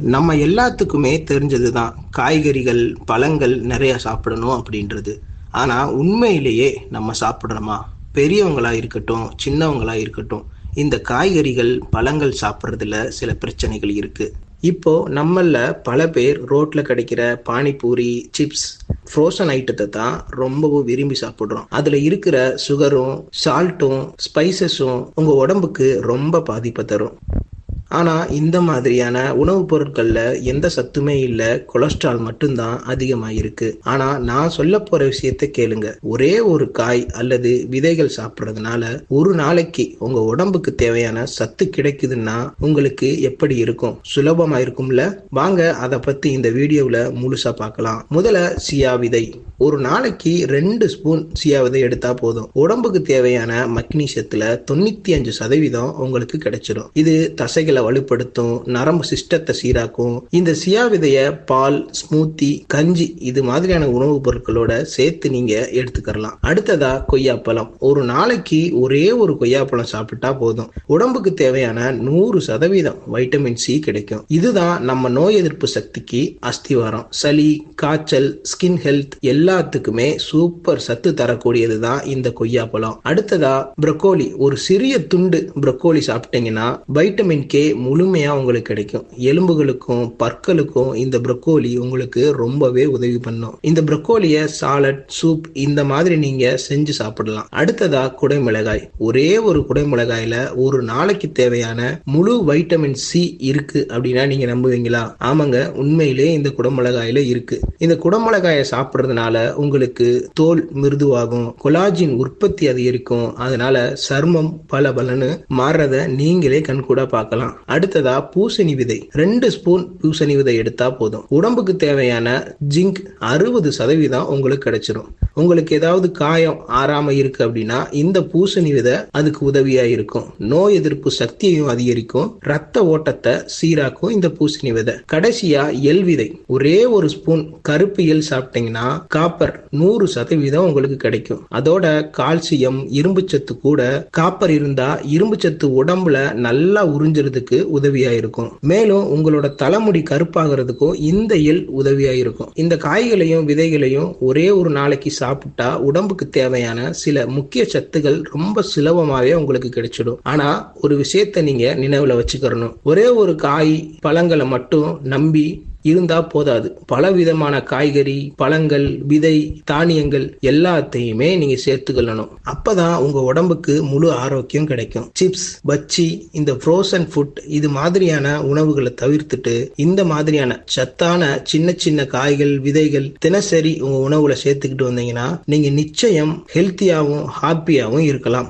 நம்ம எல்லாத்துக்குமே தெரிஞ்சது தான் காய்கறிகள் பழங்கள் நிறையா சாப்பிடணும் அப்படின்றது. ஆனால் உண்மையிலேயே நம்ம சாப்பிட்றோமா? பெரியவங்களாக இருக்கட்டும் சின்னவங்களாக இருக்கட்டும் இந்த காய்கறிகள் பழங்கள் சாப்பிட்றதுல சில பிரச்சனைகள் இருக்குது இப்போ நம்மள பல பேர் ரோட்ல கிடைக்கிற பானிபூரி சிப்ஸ் ஃப்ரோசன் ஐட்டத்தை தான் ரொம்பவும் விரும்பி சாப்பிட்றோம். அதுல இருக்கிற சுகரும் சால்ட்டும் ஸ்பைசஸும் உங்க உடம்புக்கு ரொம்ப பாதிப்பை தரும். ஆனால் இந்த மாதிரியான உணவுப் பொருட்களில் எந்த சத்துமே இல்லை கொலஸ்ட்ரால் மட்டும்தான் அதிகமாக இருக்கு ஆனால் நான் சொல்ல போற விஷயத்த கேளுங்க. ஒரே ஒரு காய் அல்லது விதைகள் சாப்பிட்றதுனால ஒரு நாளைக்கு உங்க உடம்புக்கு தேவையான சத்து கிடைக்குதுன்னா உங்களுக்கு எப்படி இருக்கும்? சுலபமா இருக்கும்ல? வாங்க அதை பத்தி இந்த வீடியோவில் முழுசா பார்க்கலாம். முதல்ல சியா விதை. ஒரு நாளைக்கு ரெண்டு ஸ்பூன் சியா விதை எடுத்தா போதும். உடம்புக்கு தேவையான மக்னீசியத்துல தொண்ணூத்தி அஞ்சு சதவீதம் உங்களுக்கு கிடைச்சிடும் இது தசைகளை வலுப்படுத்தும் நரம்பு சிஸ்டத்தை சீராக்கும். இந்த சியா விதைய பால் ஸ்மூத்தி கஞ்சி இது மாதிரியான உணவுப் பொருட்களோட சேர்த்து நீங்க எடுத்துக்கலாம் அடுத்ததா கொய்யாப்பழம். ஒரு நாளைக்கு ஒரே ஒரு கொய்யாப்பழம் சாப்பிட்டா போதும். உடம்புக்கு தேவையான நூறு சதவீதம் வைட்டமின் சி கிடைக்கும். இதுதான் நம்ம நோய் எதிர்ப்பு சக்திக்கு அஸ்திவாரம். சளி காய்ச்சல் ஸ்கின் ஹெல்த் எல்லா எல்லாத்துக்குமே சூப்பர் சத்து தரக்கூடியது தான் இந்த கொய்யாப்பழம் அடுத்ததா ப்ரொக்கோலி ஒரு சிறிய துண்டு ப்ரொக்கோலி சாப்பிட்டீங்கன்னா வைட்டமின் கே முழுமையா உங்களுக்கு கிடைக்கும். எலும்புகளுக்கும் பற்களுக்கும் இந்த ப்ரொக்கோலி உங்களுக்கு ரொம்பவே உதவி பண்ணும். இந்த ப்ரொக்கோலிய சாலட் சூப் இந்த மாதிரி நீங்க செஞ்சு சாப்பிடலாம். அடுத்ததா குடைமிளகாய். ஒரே ஒரு குடைமிளகாயில ஒரு நாளைக்கு தேவையான முழு வைட்டமின் சி இருக்கு அப்படின்னா நீங்க நம்புவீங்களா? ஆமாங்க உண்மையிலே இந்த குடமிளகாயில இருக்கு. இந்த குடமிளகாயை சாப்பிடுறதுனால உங்களுக்கு தோல் மிருதுவாகும் கொலாஜின் உற்பத்தி அதிகரிக்கும். அதனால சர்மம் பல பலன்னு மாறுறத நீங்களே கண்கூட பார்க்கலாம். அடுத்ததா பூசணி விதை. ரெண்டு ஸ்பூன் பூசணி விதை எடுத்தா போதும். உடம்புக்கு தேவையான ஜிங்க் அறுபது சதவீதம் உங்களுக்கு கிடைச்சிரும். உங்களுக்கு ஏதாவது காயம் ஆறாம இருக்கு அப்படின்னா இந்த பூசணி விதை அதுக்கு உதவியா இருக்கும். நோய் எதிர்ப்பு சக்தியையும் அதிகரிக்கும். ரத்த ஓட்டத்தை சீராக்கும் இந்த பூசணி விதை. கடைசியா எல் விதை. ஒரே ஒரு ஸ்பூன் கருப்பு எல் சாப்பிட்டீங்கன்னா காப்பர் நூறு சதவீதம் உங்களுக்கு கிடைக்கும். அதோட கால்சியம் இரும்பு சத்து கூட காப்பர் இருந்தா இரும்பு சத்து உடம்புல நல்லா உறிஞ்சுறதுக்கு உதவியா இருக்கும். மேலும் உங்களோட தலைமுடி கருப்பாகிறதுக்கும் இந்த எல் உதவியா இருக்கும். இந்த காய்களையும் விதைகளையும் ஒரே ஒரு நாளைக்கு சாப்பிட்டா உடம்புக்கு தேவையான சில முக்கிய சத்துகள் ரொம்ப சுலபமாவே உங்களுக்கு கிடைச்சிடும். ஆனா ஒரு விஷயத்த நீங்க நினைவுல வச்சுக்கிறணும். ஒரே ஒரு காய் பழங்களை மட்டும் நம்பி இருந்தா போதாது. பல விதமான காய்கறி பழங்கள் விதை தானியங்கள் எல்லாத்தையுமே நீங்க சேர்த்துக்கொள்ளணும். அப்பதான் உங்க உடம்புக்கு முழு ஆரோக்கியம் கிடைக்கும். சிப்ஸ் பச்சி இந்த ஃப்ரோசன் ஃபுட் இது மாதிரியான உணவுகளை தவிர்த்துட்டு இந்த மாதிரியான சத்தான சின்ன சின்ன காய்கள் விதைகள் தினசரி உங்க உணவுல சேர்த்துக்கிட்டு வந்தீங்கன்னா நீங்க நிச்சயம் ஹெல்த்தியாகவும் ஹாப்பியாகவும் இருக்கலாம்.